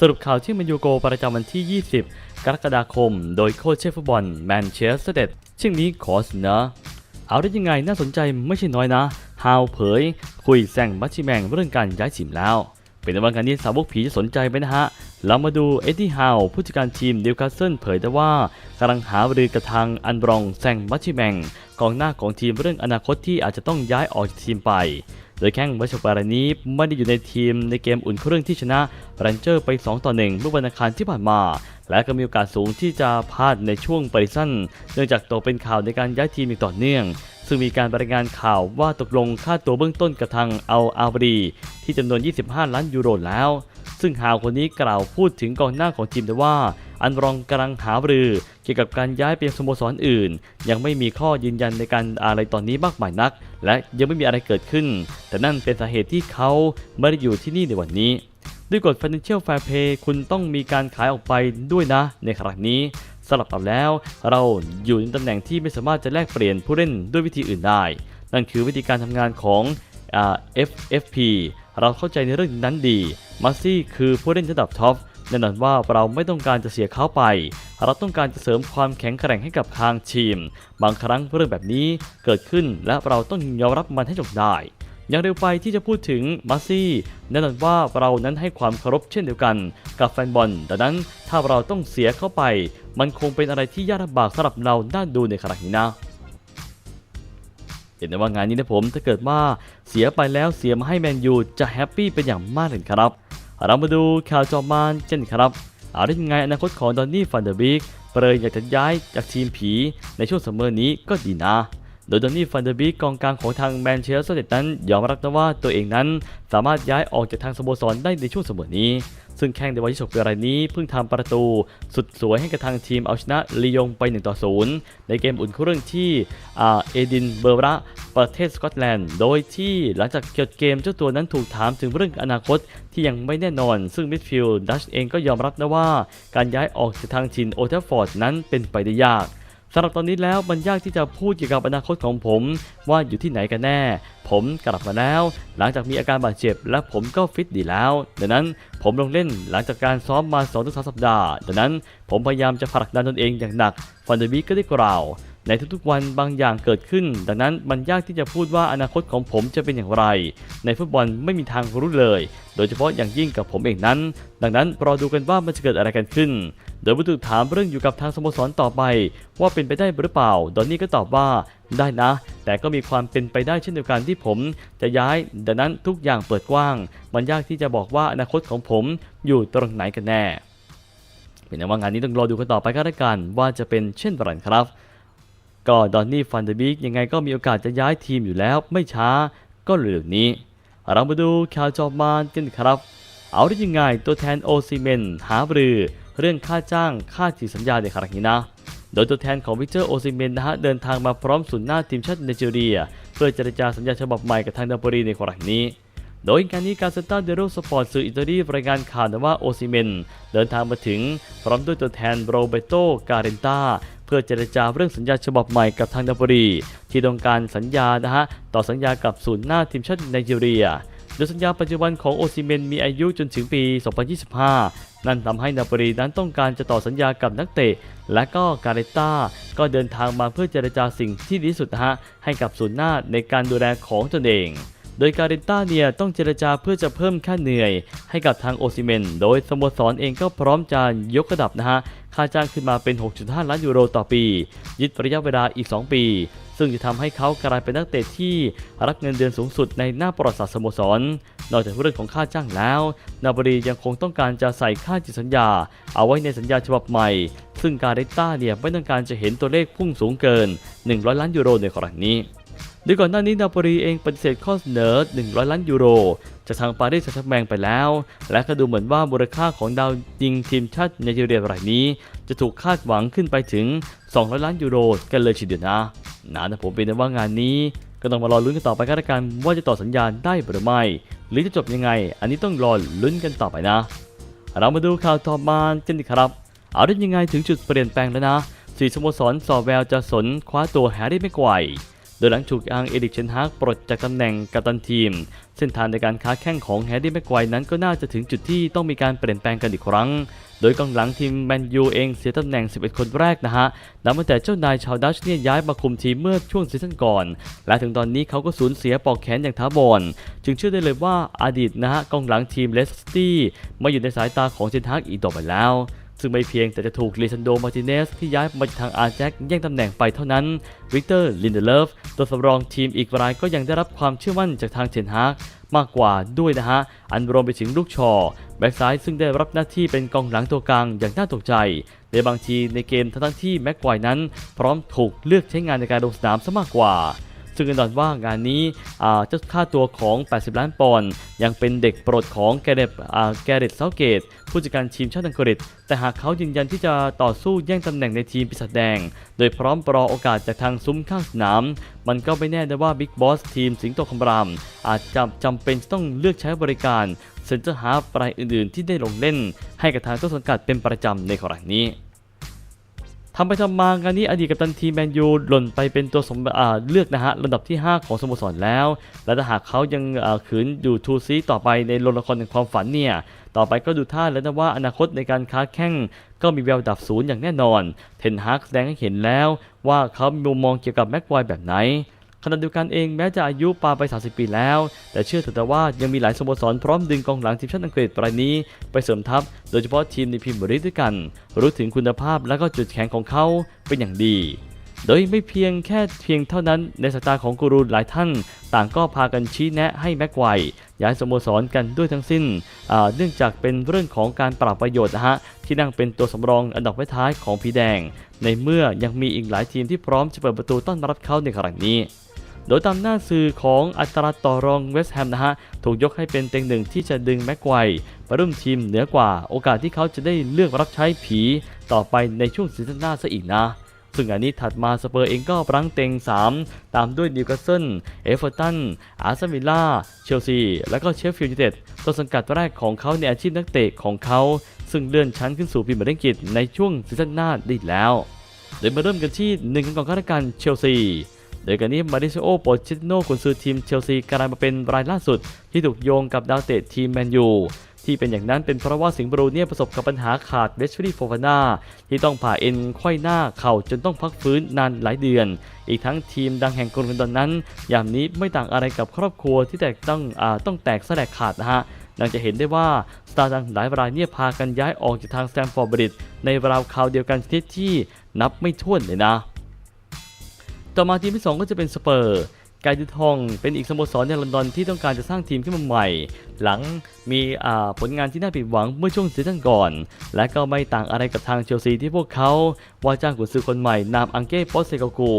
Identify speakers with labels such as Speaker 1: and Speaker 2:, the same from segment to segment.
Speaker 1: สรุปข่าวที่แมนยูโกประจำวันที่ 20 กรกฎาคม โดยโค้ชเชฟฟุตบอลแมนเชสเตอร์เดเช่นนี้ขอเสนอเอาได้ยังไงน่าสนใจไม่ใช่น้อยนะฮาวเผย คุยแซงบัชชิแมงเรื่องการย้ายทีมแล้ว เป็นวันการนี้สาวกผีจะสนใจไหมนะฮะ เรามาดูเอ็ดดี้ฮาวผู้จัดการทีมเดิวคาสเซิลเผยได้ว่ากำลังหาบรือกับทางอันบรองแซงบัชชิแมงกองหน้าของทีมเรื่องอนาคตที่อาจจะต้องย้ายออกจากทีมไป โดยแข้งวัชปารานี้ไม่ได้อยู่ในทีมในเกมอุ่นเครื่องที่ชนะแรนเจอร์ไป2ต่อ1เมื่อวันอังคารที่ผ่านมา และก็มีโอกาสสูงที่จะพลาดในช่วงปริสั้นเนื่องจากตกเป็นข่าวในการย้ายทีมอย่างต่อเนื่อง ซึ่งมีการรายงานข่าวว่าตกลงค่าตัวเบื้องต้นกับทางเอาอาบรีที่จำนวน 25 ล้านยูโรแล้ว ซึ่งฮาวคนนี้กล่าวพูดถึงกองหน้าของทีมได้ว่า อันรองกำลังหารือ เกี่ยวกับการย้ายไปยังสโมสรอื่น ยังไม่มีข้อยืนยันในการอะไรตอนนี้มากมายนัก และยังไม่มีอะไรเกิดขึ้น แต่นั่นเป็นสาเหตุที่เขาไม่ได้อยู่ที่นี่ในวันนี้ ด้วยกฎ Financial Fair Play คุณต้องมีการขายออกไปด้วยนะ ในครั้งนี้สำหรับเราแล้ว เราอยู่ในตำแหน่งที่ไม่สามารถจะแลกเปลี่ยนผู้เล่นด้วยวิธีอื่นได้ นั่นคือวิธีการทำงานของอ FFP เราเข้าใจในเรื่องนั้นดีมาซี่คือผู้เล่นระดับท็อป แน่นอนว่าเราไม่ต้องการจะเสียเขาไป เราต้องการจะเสริมความแข็งแกร่งให้กับทางทีม บางครั้งเรื่องแบบนี้เกิดขึ้นและเราต้องยอมรับมันให้จบได้อยังเร็วไปที่จะพูดถึงมาซี่แน่นอนว่าเรานั้นให้ความเคารพเช่นเดียวกัน กับแฟนบอลดังนั้นถ้าเราต้องเสียเข้าไป มันคงเป็นอะไรที่ยากลำบากสำหรับเราน่าดูในขณะนี้นะเห็นได้ว่างานนี้นะผมถ้าเกิดว่าเสียไปแล้วเสียมาให้แมนยูจะแฮปปี้เป็นอย่างมากเลยครับ เรามาดูข่าวจอมานกันครับเอาได้ยังไงอนาคตของดอนนี่ฟันเดอร์บิกเปรย์อยากจะย้ายจากทีมผีในช่วงซัมเมอร์นี้ก็ดีนะ โดยดอนนี่ฟันเดอร์บิกกองกลางของทางแมนเชสเตอร์ยูไนเต็ดนั้นยอมรับนะว่าตัวเองนั้นสามารถย้ายออกจากทางสโมสรได้ในช่วงเสมอนี้ ซึ่งแข้งในวัย26ปีรายนี้เพิ่งทำประตู สุดสวยให้กับทางทีมเอาชนะลียงไป1ต่อ0ในเกมอุ่นเครื่องที่เอดินเบอร์ระประเทศสกอตแลนด์ โดยที่หลังจากเกิดเกมเจ้าตัวนั้นถูกถามถึงเรื่องอนาคตที่ยังไม่แน่นอน ซึ่งมิดฟิลด์ดัชเองก็ยอมรับนะว่า การย้ายออกจากทางทีมโอเทฟฟอร์ดนั้นเป็นไปได้ยาก สำหรับตอนนี้แล้วมันยากที่จะพูดเกี่ยวกับอนาคตของผม ว่าอยู่ที่ไหนกันแน่ ผมกลับมาแล้ว หลังจากมีอาการบาดเจ็บ และผมก็ฟิตดีแล้ว ดังนั้นผมลงเล่นหลังจากการซ้อมมา2-3สัปดาห์ ดังนั้นผมพยายามจะผลักดันตนเองอย่างหนักฟันเดอร์บีก็ได้กล่าวในทุกๆวันบางอย่างเกิดขึ้น ดังนั้นมันยากที่จะพูดว่าอนาคตของผมจะเป็นอย่างไร ในฟุตบอลไม่มีทางรู้เลย โดยเฉพาะอย่างยิ่งกับผมเองนั้น ดังนั้นรอดูกันว่ามันจะเกิดอะไรกันขึ้น โดยผู้ถูกถามเรื่องอยู่กับทางสโมสรต่อไป ว่าเป็นไปได้หรือเปล่า ดอนนี่ก็ตอบว่าได้นะ แต่ก็มีความเป็นไปได้เช่นเดียวกันที่ผมจะย้าย ดังนั้นทุกอย่างเปิดกว้าง มันยากที่จะบอกว่าอนาคตของผมอยู่ตรงไหนกันแน่ เป็นว่างานนี้ต้องรอดูกันต่อไปก็แล้วกัน ว่าจะเป็นเช่นไรครับ ก็ดอนนี่ฟันเดอร์บิกยังไงก็มีโอกาสจะย้ายทีมอยู่แล้ว ไม่ช้าก็เร็วนี้ เรามาดูข่าวจอบมานกันครับ เอาได้ยังไงตัวแทนโอซิเมนหาบรือ เรื่องค่าจ้างค่าฉีสัญญาในครั้งนี้นะ โดยตัวแทนของวิเตอร์โอซิเมนนะฮะเดินทางมาพร้อมศูนย์หน้าทีมชาติไนจีเรีย เพื่อเจรจาสัญญาฉบับใหม่กับทางนาโปลีในครั้งนี้โดยงานนี้การเซนต้าเดโรสปอร์ตสื่ออิตาลีรายงานข่าวว่าโอซิเมนเดินทางมาถึง พร้อมด้วยตัวแทนโรเบโตการเรนตาเพื่อเจรจาเรื่องสัญญาฉบับใหม่กับทางนาโปลีที่ต้องการสัญญานะฮะต่อสัญญากับศูนย์หน้าทีมชาติไนจีเรียโดยสัญญาปัจจุบันของโอซิเมนมีอายุจนถึงปี 2025 นั่นทำให้นาโปลีนั้นต้องการจะต่อสัญญากับนักเตะ และก็กาเรต้าก็เดินทางมาเพื่อเจรจาสิ่งที่ดีสุดนะฮะให้กับศูนย์หน้าในการดูแลของตนเอง โดยการเรต้าเนี่ยต้องเจรจาเพื่อจะเพิ่มค่าเหนื่อย ให้กับทางโอซิเมน โดยสโมสรเองก็พร้อมจะยกระดับนะฮะค่าจ้างขึ้นมาเป็น 6.5 ล้านยูโรต่อปี ยึดระยะเวลาอีก 2 ปี ซึ่งจะทำให้เขากลายเป็นนักเตะที่รับเงินเดือนสูงสุดในหน้าประวัติศาสตร์สโมสร นอกจากเรื่องของค่าจ้างแล้ว นาบรียังคงต้องการจะใส่ค่าจิตสัญญา เอาไว้ในสัญญาฉบับใหม่ ซึ่งการเรต้าเนี่ยไม่ต้องการจะเห็นตัวเลขพุ่งสูงเกิน 100 ล้านยูโรในครั้งนี้โดยก่อนหน้านี้นาโปลีเองปฏิเสธข้อเสนอ 100 ล้านยูโร จากทางปารีสแซงต์แชร์แมงไปแล้ว และก็ดูเหมือนว่ามูลค่าของดาวยิงทีมชาติไนจีเรียรายนี้ จะถูกคาดหวังขึ้นไปถึง 200 ล้านยูโร กันเลยทีเดียวนะนะแต่ผมเป็นว่างานนี้ ก็ต้องมารอลุ้นกันต่อไปกันละกันว่าจะต่อสัญญาณได้หรือไม่ หรือจะจบยังไง อันนี้ต้องรอลุ้นกันต่อไปนะ เรามาดูข่าวต่อมาเช่นนี้ครับเอาได้ยังไงถึงจุดเปลี่ยนแปลงแล้วนะสี่สโมสรสอแววจะสนคว้าตัวแฮร์รี่ไม่กไกว โดยหลังถูกอังเอริกเชนฮากปลดจากตำแหน่งกัปตันทีม เส้นทางในการค้าแข่งของแฮร์รี่แม็กไกวนั้นก็น่าจะถึงจุดที่ต้องมีการเปลี่ยนแปลงกันอีกครั้ง โดยกองหลังทีมแมนยูเองเสียตำแหน่ง 11 คนแรกนะฮะนับตั้งแต่เจ้านายชาวดัชเนี่ยย้ายมาคุมทีมเมื่อช่วงซีซั่นก่อน และถึงตอนนี้เขาก็สูญเสียปอกแขนอย่างท้าบอนจึงเชื่อได้เลยว่าอดีตนะฮะกองหลังทีมเลสตี้มาอยู่ในสายตาของเซนทากอีกต่อไปแล้ว ซึ่งไม่เพียงแต่จะถูกเลซันโดมาร์ติเนสที่ย้ายมาจากทางอาร์แจ็คแย่งตำแหน่งไปเท่านั้นวิกเตอร์ลินเดเลฟตัวสำรองทีมอีกรายก็ยังได้รับความเชื่อมั่นจากทางเทนฮากมากกว่าด้วยนะฮะ อันรวมไปถึงลูกชอแบ็กซ้ายซึ่งได้รับหน้าที่เป็นกองหลังตัวกลางอย่างน่าตกใจ ในบางทีในเกมทั้งที่แม็กควายนั้น พร้อมถูกเลือกใช้งานในการลงสนามซะมากกว่า ซึ่งแน่นอนว่างานนี้เจ้าค่าตัวของ 80 ล้านปอนด์ยังเป็นเด็กโปรดของแกเรตแกเรตเซาเกต ผู้จัดการทีมชาติอังกฤษ แต่หากเขายืนยันที่จะต่อสู้แย่งตำแหน่งในทีมปีศาจแดง โดยพร้อมรอโอกาสจากทางซุ้มข้างสนาม มันก็ไม่แน่นะว่าบิ๊กบอสทีมสิงโตคำราม อาจจะจำเป็นต้องเลือกใช้บริการเซนเตอร์ฮาร์ฟรายอื่นๆ ที่ได้ลงเล่น ให้กับทางต้นสังกัดเป็นประจำในครั้งนี้ ทำไปทำมางานนี้อดีตกัปตันทีมแมนยูหล่นไปเป็นตัวสมเลือกนะฮะลำดับที่ 5 ของสโมสรแล้ว และถ้าหากเขายังขืนอยู่ทูซีต่อไปในโรงละครแห่งความฝันเนี่ยต่อไปก็ดูท่าแล้วนะว่าอนาคตในการค้าแข่งก็มีแววดับศูนย์อย่างแน่นอน เทนฮากแสดงให้เห็นแล้วว่าเขามีมุมมองเกี่ยวกับแม็กควายแบบไหน ขณะเดียวกันเองแม้จะอายุปาไป 30 ปีแล้ว แต่เชื่อเถอะว่ายังมีหลายสโมสรพร้อมดึงกองหลังทีมชาติอังกฤษรายนี้ ไปเสริมทัพ โดยเฉพาะทีมในพรีเมียร์ลีกด้วยกัน รู้ถึงคุณภาพและก็จุดแข็งของเขาเป็นอย่างดีโดยไม่เพียงแค่เพียงเท่านั้นในสายตาของกูรูหลายท่าน ต่างก็พากันชี้แนะให้แม็กไกว์ย้ายสโมสรกันด้วยทั้งสิ้น เนื่องจากเป็นเรื่องของการปรับประโยชน์นะฮะ ที่นั่งเป็นตัวสำรองอันดับท้ายของผีแดง ในเมื่อยังมีอีกหลายทีมที่พร้อมจะเปิดประตูต้อนรับเขาในครั้งนี้ โดยตามหน้าสื่อของอัตราต่อรองเวสต์แฮมนะฮะ ถูกยกให้เป็นเต็งหนึ่งที่จะดึงแม็กไกวร์ไปร่วมทีมเหนือกว่า โอกาสที่เขาจะได้เลือกรับใช้ผีต่อไปในช่วงซีซั่นหน้าซะอีกนะซึ่งอันนี้ถัดมาสเปอร์เองก็รั้งเต็ง 3 ตามด้วยนิวคาสเซิล เอฟเวอร์ตัน อาร์เซนวิลล่า เชลซี และก็เชฟฟิลด์ยูไนเต็ดต้นสังกัดแรกของเขาในอาชีพนักเตะของเขา ซึ่งเลื่อนชั้นขึ้นสู่พรีเมียร์ลีกในช่วงซีซั่นหน้าได้แล้ว โดยมาเริ่มกันที่หนึ่งกันก่อนการเชลซี โดยการนี้มาริซิโอโปชิติโนกุนซือทีมเชลซีกลายมาเป็นรายล่าสุด ที่ถูกโยงกับดาวเตะทีมแมนยูที่เป็นอย่างนั้นเป็นเพราะว่าสิงห์บรูเนี่ยประสบกับปัญหาขาดเวชฟรีโฟฟาน่าที่ต้องผ่าเอ็นไขว้หน้าเข่าจนต้องพักฟื้นนานหลายเดือน อีกทั้งทีมดังแห่งกรุงลอนดอนนั้น ยามนี้ไม่ต่างอะไรกับครอบครัวที่แตกต้องอต้องแตกแสลายขาดนะฮะดังจะเห็นได้ว่าสตาร์ดังหลายรายเนี่ยพากันย้ายออกจากทางแซมฟอร์บริดในราวคราวเดียวกันชนิดที่นับไม่ถ้วนเลยนะ ต่อมาทีมที่ 2 ก็จะเป็นสเปอร์ไกดูทองเป็นอีกสโมสรในลอนดอนที่ต้องการจะสร้างทีมขึ้นมาใหม่ หลังมีผลงานที่น่าผิดหวังเมื่อช่วงซีซั่นก่อน และก็ไม่ต่างอะไรกับทางเชลซีที่พวกเขาว่าจ้างกุนซือคนใหม่นามอังเก้โปสเซโกกู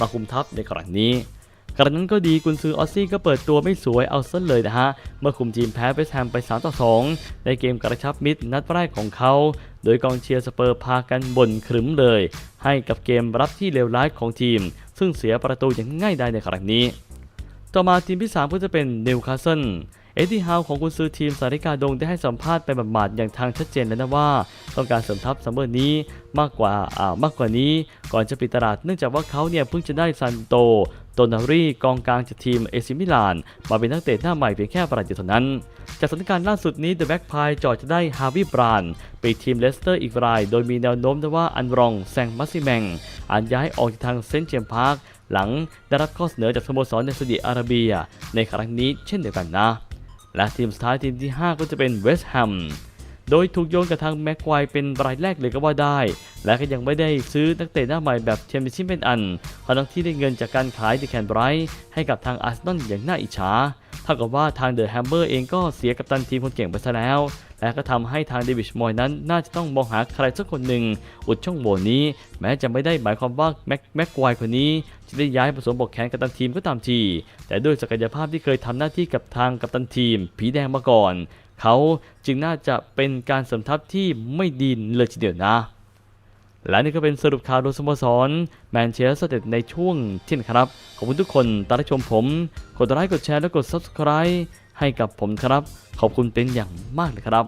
Speaker 1: มาคุมทัพในครั้งนี้กระนั้นก็ดีกุนซือออสซี่ก็เปิดตัวไม่สวยเอาซะเลยนะฮะ เมื่อคุมทีมแพ้เวสต์แฮมไป3ต่อ2 ในเกมกระชับมิตรนัดแรกของเขา โดยกองเชียร์สเปอร์พากันบ่นครึ้มเลย ให้กับเกมรับที่เลวร้ายของทีม ซึ่งเสียประตูอย่างง่ายดายในครั้งนี้ ต่อมาทีมที่ 3 ก็จะเป็นนิวคาสเซิล เอ็ดดี้ฮาวของกุนซือทีมสาริกาดงได้ให้สัมภาษณ์ไปบาดๆอย่างทางชัดเจนแล้วนะว่า ต้องการเสริมทัพซัมเมอร์นี้มากกว่าอ่ามากกว่านี้ ก่อนจะปิดตลาดเนื่องจากว่าเขาเนี่ยเพิ่งจะได้ซันโตโตนารีกองกลางจากทีมเอซิมิลาน มาเป็นนักเตะหน้าใหม่เพียงแค่ประเดียวเท่านั้น จากสถานการณ์ล่าสุดนี้เดอะแบ็กพายจอดจะได้ฮาวิบรานไปทีมเลสเตอร์อีกราย โดยมีแนวโน้มว่าอันรองแซงมัสซิแมงอาจย้ายออกจากทางเซนต์เจมส์พาร์คหลังได้รับข้อเสนอจากสโมสรในซาอุดิอาระเบีย ในครั้งนี้เช่นเดียวกันนะ และทีมสุดท้ายทีมที่ 5 ก็จะเป็นเวสต์แฮมโดยถูกโยนกับทางแม็กควายเป็นรายแรกเลยก็ว่าได้ และก็ยังไม่ได้ซื้อนักเตะหน้าใหม่แบบเชมเปี้ยนชิพเป็นอันขณะที่ได้เงินจากการขายเดอะแคนไบรท์ให้กับทางอาร์เซนอลอย่างน่าอิจฉา เท่ากับว่าทางเดอะแฮมเบอร์เองก็เสียกับตันทีมคนเก่งไปซะแล้ว และก็ทำให้ทางเดวิดมอยนั้นน่าจะต้องมองหาใครสักคนหนึ่งอุดช่องโหว่นี้ แม้จะไม่ได้หมายความว่าแม็กแม็กควายคนนี้ จะได้ย้ายผสมบกแขนกับตันทีมก็ตามที แต่ด้วยศักยภาพที่เคยทำหน้าที่กับทางกัปตันทีม ผีแดงมาก่อน เขาจึงน่าจะเป็นการสมทัพที่ไม่ดีเลยทีเดียวนะ และนี่ก็เป็นสรุปข่าวโดยสโมสรแมนเชสเตอร์ในช่วงเที่ยงครับ ขอบคุณทุกคนตามรับชมผม กดไลค์กดแชร์และกด Subscribe ให้กับผมครับ ขอบคุณเป็นอย่างมากเลยครับ